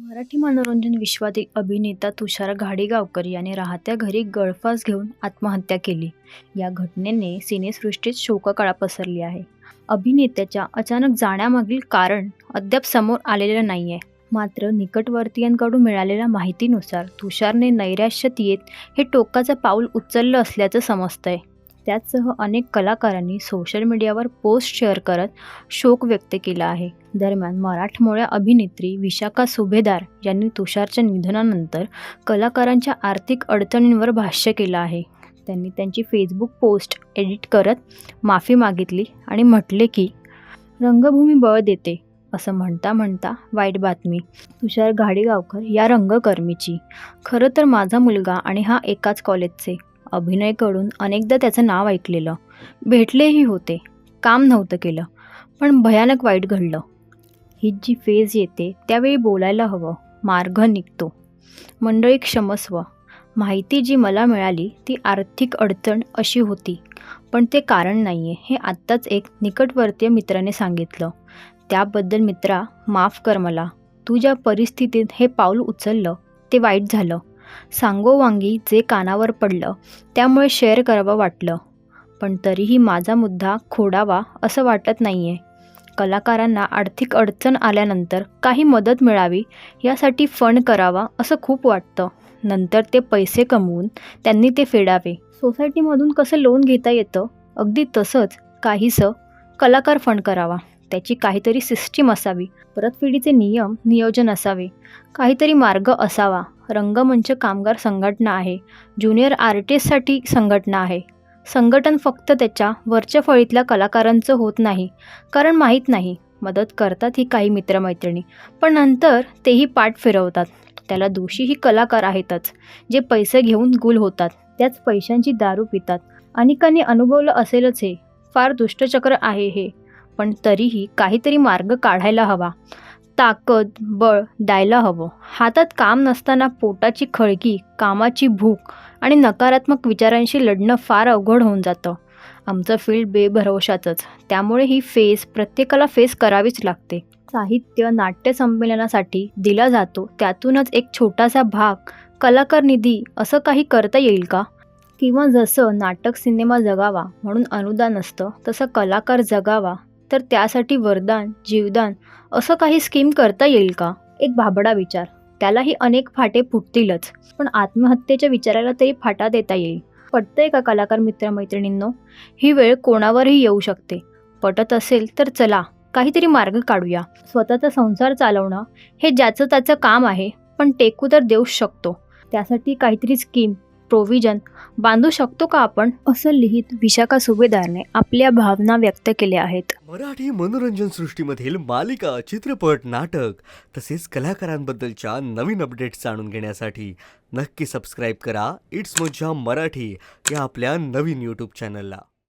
मराठी मनोरंजन विश्वातील अभिनेता तुषार घाडीगावकर याने राहत्या घरी गळफास घेऊन आत्महत्या केली. या घटनेने सिनेसृष्टीत शोककळा पसरली आहे. अभिनेत्याच्या अचानक जाण्यामागील कारण अद्याप समोर आलेलं नाही आहे मात्र निकटवर्तीयांकडून मिळालेल्या माहितीनुसार तुषारने नैराश्यत येत हे टोकाचं पाऊल उचललं असल्याचं समजतंय. त्याचसह अनेक कलाकारांनी सोशल मीडियावर पोस्ट शेअर करत शोक व्यक्त केला आहे. दरम्यान मराठमोळ्या अभिनेत्री विशाखा सुभेदार यांनी तुषारच्या निधनानंतर कलाकारांच्या आर्थिक अडचणींवर भाष्य केलं आहे. त्यांनी त्यांची फेसबुक पोस्ट एडिट करत माफी मागितली आणि म्हटले की रंगभूमी बळ देते असं म्हणता म्हणता वाईट बातमी. तुषार घाडीगावकर या रंगकर्मीची. खरं तर माझा मुलगा आणि हा एकाच कॉलेजचे अभिनयकडून अनेकदा त्याचं नाव ऐकलेलं. भेटलेही होते. काम नव्हतं केलं. पण भयानक वाईट घडलं. ही जी फेज येते त्यावेळी बोलायला हवं. मार्ग निघतो. मंडळी क्षमस्व. माहिती जी मला मिळाली ती आर्थिक अडचण अशी होती. पण ते कारण नाही आहे हे आत्ताच एक निकटवर्तीय मित्राने सांगितलं. त्याबद्दल मित्रा माफ कर मला. तू ज्या परिस्थितीत हे पाऊल उचललं ते वाईट झालं. सांगोवांगी जे कानावर पडलं त्यामुळे शेअर करावं वाटलं. पण तरीही माझा मुद्दा खोडावा असं वाटत नाही आहे कलाकारांना आर्थिक अडचण आल्यानंतर काही मदत मिळावी यासाठी फंड करावा असं खूप वाटतं. नंतर ते पैसे कमवून त्यांनी ते फेडावे. सोसायटीमधून कसं लोन घेता येतं? अगदी तसंच काहीसं कलाकार फंड करावा. त्याची काहीतरी सिस्टीम असावी. परतफेडीचे नियम नियोजन असावे. काहीतरी मार्ग असावा. रंगमंच कामगार संघटना आहे. ज्युनियर आर्टिस्टसाठी संघटना आहे. संघटन फक्त त्याच्या वरच्या फळीतल्या कलाकारांचं होत नाही कारण माहीत नाही. मदत करतात ही काही मित्रमैत्रिणी पण नंतर तेही पाठ फिरवतात. त्याला दोषीही कलाकार आहेतच जे पैसे घेऊन गुल होतात. त्याच पैशांची दारू पितात. अनेकांनी अनुभवलं असेलच हे. फार दुष्टचक्र आहे हे. पण तरीही काहीतरी मार्ग काढायला हवा. ताकद बळ द्यायला हवं. हातात काम नसताना पोटाची खळगी कामाची भूक आणि नकारात्मक विचारांशी लढणं फार अवघड होऊन जातं. आमचं फील्ड बेभरवशाचंच. त्यामुळे ही फेस प्रत्येकाला फेस करावीच लागते. साहित्य नाट्य संमेलनासाठी दिला जातो. त्यातूनच एक छोटासा भाग कलाकार निधी असं काही करता येईल का? किंवा जसं नाटक सिनेमा जगावा म्हणून अनुदान असतं तसं कलाकार जगावा तर त्यासाठी वरदान जीवदान असं काही स्कीम करता येईल का? एक भाबडा विचार. त्यालाही अनेक फाटे फुटतीलच. पण आत्महत्येच्या विचाराला तरी फाटा देता येईल. पटतंय का कलाकार मित्रमैत्रिणींनो? ही वेळ कोणावरही येऊ शकते. पटत असेल तर चला काहीतरी मार्ग काढूया. स्वतःचा संसार चालवणं हे ज्याचं त्याचं काम आहे पण टेकू तर देऊच शकतो. त्यासाठी काहीतरी स्कीम प्रोव्हिजन बांधू शकतो का आपण? असं लिहित विशाखा सुभेदारने आपल्या भावना व्यक्त केल्या आहेत. मराठी मनोरंजन सृष्टीमधील मालिका चित्रपट नाटक तसेच कलाकारांबद्दलच्या नवीन अपडेट्स जाणून घेण्यासाठी नक्की सबस्क्राईब करा. इट्स मज्जा मराठी या आपल्या नवीन यूट्यूब चॅनलला